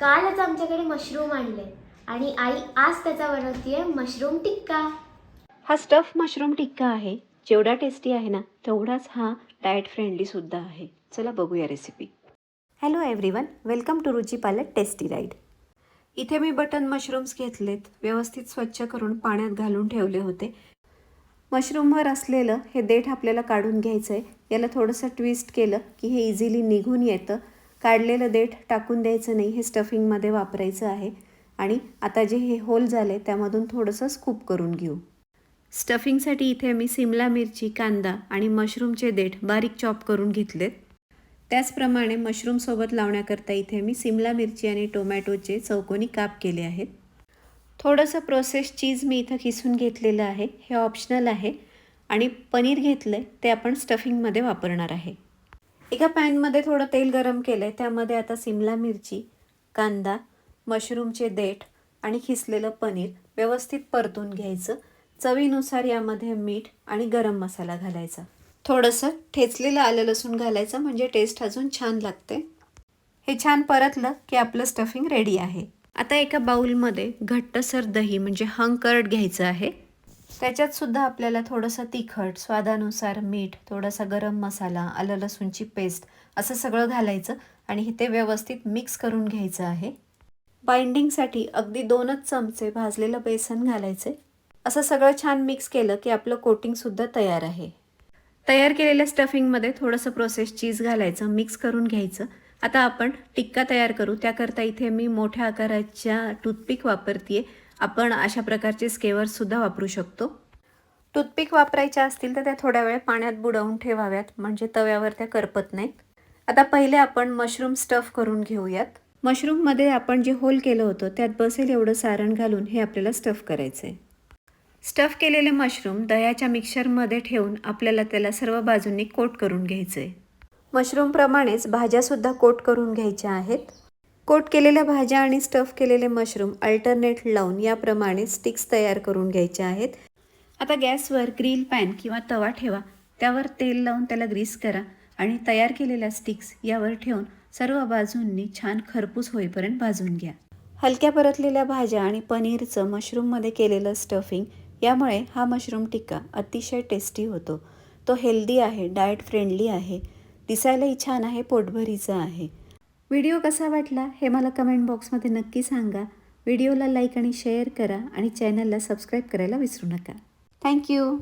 कालच आमच्याकडे मशरूम आणले. आणि आई आज त्याचा बनवतीये मशरूम टिक्का. हा स्टफ मशरूम टिक्का आहे. जेवढा टेस्टी आहे ना तेवढाच हा डाएट फ्रेंडलीसुद्धा आहे. चला बघूया recipe hello everyone welcome to Ruchi Palak tasty ride इथे मी बटन मशरूम्स घेतलेत. व्यवस्थित स्वच्छ करून पाण्यात घालून ठेवले होते. मशरूमवर असलेलं हे देठ आपल्याला काढून घ्यायचं आहे याला थोडंसं ट्विस्ट केलं की हे इझिली निघून येतं. काढलेलं देठ टाकून द्यायचं नाही हे स्टफिंगमध्ये वापरायचं आहे. आणि आता जे हे होल झाले त्यामधून थोडंसं स्कूप करून घेऊ. स्टफिंगसाठी इथे मी सिमला मिरची कांदा आणि मशरूमचे देठ बारीक चॉप करून घेतलेत. त्याचप्रमाणे मशरूमसोबत लावण्याकरता इथे मी सिमला मिरची आणि टोमॅटोचे चौकोनी काप केले आहेत. थोडंसं प्रोसेस चीज मी इथं किसून घेतलेलं आहे. हे ऑप्शनल आहे. आणि पनीर घेतलं आहे ते आपण स्टफिंगमध्ये वापरणार आहे. एका पॅनमध्ये थोडं तेल गरम केलं आहे त्यामध्ये आता सिमला मिरची कांदा मशरूमचे देठ आणि खिसलेलं पनीर व्यवस्थित परतून घ्यायचं. चवीनुसार यामध्ये मीठ आणि गरम मसाला घालायचा. थोडंसं ठेचलेलं आलं लसूण घालायचं म्हणजे टेस्ट अजून छान लागते. हे छान परतलं की आपलं स्टफिंग रेडी आहे. आता एका बाऊलमध्ये घट्टसर दही म्हणजे हंकर्ड घ्यायचं आहे. त्याच्यात सुद्धा आपल्याला थोडंसं तिखट स्वादानुसार मीठ थोडासा गरम मसाला आलं लसूणची पेस्ट असं सगळं घालायचं आणि हे ते व्यवस्थित मिक्स करून घ्यायचं आहे. बाइंडिंगसाठी अगदी दोनच चमचे भाजलेलं बेसन घालायचे. असं सगळं छान मिक्स केलं की आपलं कोटिंगसुद्धा तयार आहे. तयार केलेल्या स्टफिंगमध्ये थोडंसं प्रोसेस चीज घालायचं मिक्स करून घ्यायचं. आता आपण टिक्का तयार करू. त्याकरता इथे मी मोठ्या आकाराच्या टूथपिक वापरते आपण अशा प्रकारचे स्केवर्ससुद्धा वापरू शकतो. टूथपिक वापरायच्या असतील तर त्या थोड्या वेळ पाण्यात बुडवून ठेवाव्यात म्हणजे तव्यावर त्या करपत नाहीत. आता पहिले आपण मशरूम स्टफ करून घेऊयात. मशरूममध्ये आपण जे होल केलं होतं त्यात बसेल एवढं सारण घालून हे आपल्याला स्टफ करायचं आहे स्टफ केलेले मशरूम दह्याच्या मिक्सरमध्ये ठेवून आपल्याला त्याला सर्व बाजूंनी कोट करून घ्यायचं आहे मशरूमप्रमाणेच भाज्यासुद्धा कोट करून घ्यायच्या आहेत. कोट केलेल्या भाज्या आणि स्टफ केलेले मशरूम अल्टरनेट लावून याप्रमाणे स्टिक्स तयार करून घ्यायचे आहेत. आता गॅसवर ग्रिल पॅन किंवा तवा ठेवा. त्यावर तेल लावून त्याला ग्रीस करा आणि तयार केलेल्या स्टिक्स यावर ठेवून सर्व बाजूंनी छान खरपूस होईपर्यंत भाजून घ्या. हलक्या परतलेल्या भाज्या आणि पनीरचं मशरूममध्ये केलेलं स्टफिंग यामुळे हा मशरूम टिक्का अतिशय टेस्टी होतो. तो हेल्दी आहे डाएट फ्रेंडली आहे. दिसायलाही छान आहे पोटभरीचा आहे. व्हिडिओ कसा वाटला हे मला कमेंट बॉक्समध्ये नक्की सांगा. व्हिडिओला लाईक आणि शेअर करा आणि चॅनलला सबस्क्राईब करायला विसरू नका. थँक्यू